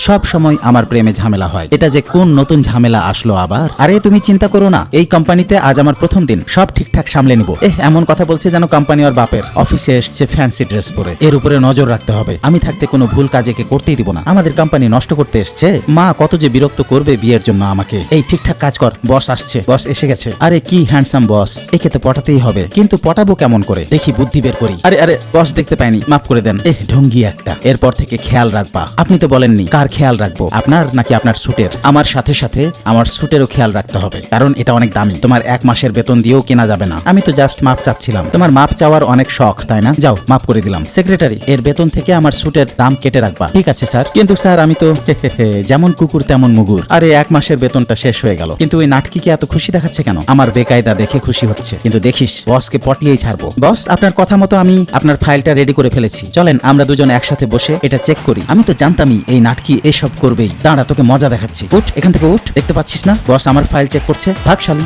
সব সময় আমার প্রেমে ঝামেলা হয়। এটা যে কোন নতুন ঝামেলা আসলো আবার? আরে, তুমি চিন্তা করো না। এই কোম্পানিতে আজ আমার প্রথম দিন। সব ঠিকঠাক সামলে নিব। এহ, এমন কথা বলছে যেন কোম্পানি ওর বাপের। অফিসে এসছে ফ্যান্সি ড্রেস পরে। এর উপরে নজর রাখতে হবে। আমি থাকতে কোনো ভুল কাজে কে করতেই দিব না। আমাদের কোম্পানি নষ্ট করতে এসছে। মা কত যে বিরক্ত করবে বিয়ের জন্য আমাকে। এই, ঠিকঠাক কাজ কর। বস আসছে। বস এসে গেছে। আরে, কি হ্যান্ডসাম বস। একে তো পটাতেই হবে। কিন্তু পটাবো কেমন করে? দেখি বুদ্ধি বের করি। আরে আরে, বস দেখতে পাইনি। মাফ করে দেন। এহ, ঢঙ্গি একটা। এরপর থেকে খেয়াল রাখবা। আপনি তো বলেননি। কার খেয়াল রাখব। আপনার নাকি আপনার স্যুটের? আমার সাথে সাথে আমার স্যুটেরও খেয়াল রাখতে হবে, কারণ এটা অনেক দামি। তোমার এক মাসের বেতন দিয়েও কেনা যাবে না। আমি তো জাস্ট মাপ চাচ্ছিলাম। তোমার মাপ চাওয়ার অনেক শখ, তাই না? যাও, মাপ করে দিলাম। সেক্রেটারি এর বেতন থেকে আমার স্যুটের দাম কেটে রাখবা। ঠিক আছে, স্যার। কিন্তু স্যার, আমি তো যেমন কুকুর, তেমন মুগুর। আরে, এক মাসের বেতনটা শেষ হয়ে গেল। কিন্তু ওই নাটকিকে এত খুশি দেখাচ্ছে কেন? আমার বেকায়দা দেখে খুশি হচ্ছে। কিন্তু দেখিস, বসকে পটিয়েই ছাড়বো। বস, আপনার কথা মতো আমি আপনার ফাইলটা রেডি করে ফেলেছি। চলেন, আমরা দুজন একসাথে বসে এটা চেক করি। আমি তো জানতামই এই নাটকি এসব করবেই। দাঁড়া, তোকে মজা দেখাচ্ছি। উঠ, এখান থেকে উঠ। দেখতে পাচ্ছিস না? বস আমার ফাইল চেক করছে। ভাগশালী